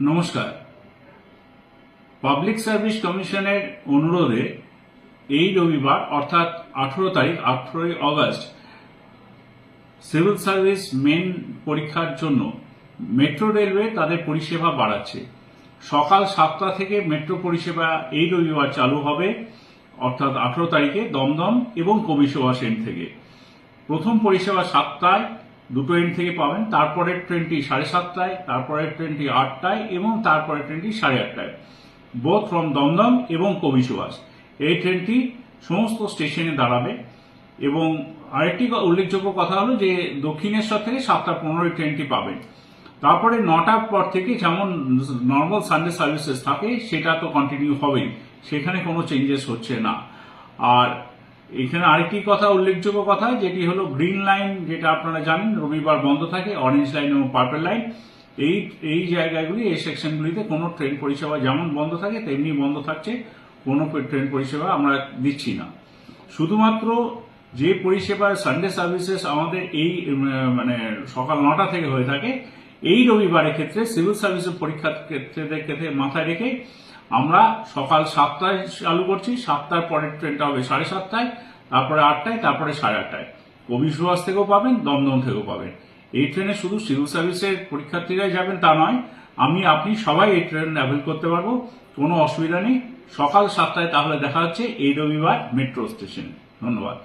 নমস্কার। Public service কমিশনের অনুরোধে এই রবিবার, অর্থাৎ আঠেরো তারিখ, আঠেরোই আগস্ট সিভিল সার্ভিস মেন পরীক্ষার জন্য মেট্রো রেলওয়ে তাদের পরিষেবা বাড়াচ্ছে। সকাল সাতটা থেকে মেট্রো পরিষেবা এই রবিবার চালু হবে, অর্থাৎ আঠেরো তারিখে দমদম এবং কবিসভা সেন থেকে। প্রথম পরিষেবা সাতটায় দুটো এন্ড থেকে পাবেন, তারপরের ট্রেনটি সাড়ে সাতটায়, তারপরের ট্রেনটি আটটায় এবং তারপরের ট্রেনটি সাড়ে আটটায়। বোথ ফ্রম দমদম এবং কবি সুভাষ। এই ট্রেনটি সমস্ত স্টেশনে দাঁড়াবে এবং আরেকটি উল্লেখযোগ্য কথা হলো যে দক্ষিণেশ্বর থেকে সাতটা পনেরোই ট্রেনটি পাবেন। তারপরে নটার পর থেকে যেমন নর্মাল সানডে সার্ভিসেস থাকে, সেটা তো কন্টিনিউ হবেই। সেখানে কোনো চেঞ্জেস হচ্ছে না। আর এখানে আরেকটি কথা, উল্লেখযোগ্য কথা, যেটি হলো গ্রিন লাইন, যেটা আপনারা জানেন, রবিবার বন্ধ থাকে, অরেঞ্জ লাইন এবং পার্পল লাইন। এই এই জায়গাগুলি, এই সেকশনগুলিতে কোনো ট্রেন পরিষেবা যেমন বন্ধ থাকে, তেমনি বন্ধ থাকছে, কোনো ট্রেন পরিষেবা আমরা দিচ্ছি না। শুধুমাত্র যে পরিষেবা সানডে সার্ভিসেস আমাদের এই মানে সকাল নটা থেকে হয়ে থাকে, এই রবিবারের ক্ষেত্রে সিভিল সার্ভিসের পরীক্ষার ক্ষেত্রে ক্ষেত্রে মাথায় রেখে আমরা সকাল সাতটায় চালু করছি, সাতটার পরের ট্রেনটা হবে সাড়ে সাতটায়, তারপরে আটটায়, তারপরে সাড়ে আটটায়। কবি সুভাষ থেকেও পাবেন, দমদম থেকেও পাবেন। এই ট্রেনে শুধু সিভিল সার্ভিসের পরীক্ষার্থীরাই যাবেন তা নয়, আমি, আপনি সবাই এই ট্রেন অ্যাভেল করতে পারব, কোনো অসুবিধা নেই। সকাল সাতটায় তাহলে দেখা হচ্ছে এই রবিবার মেট্রো স্টেশন ধন্যবাদ।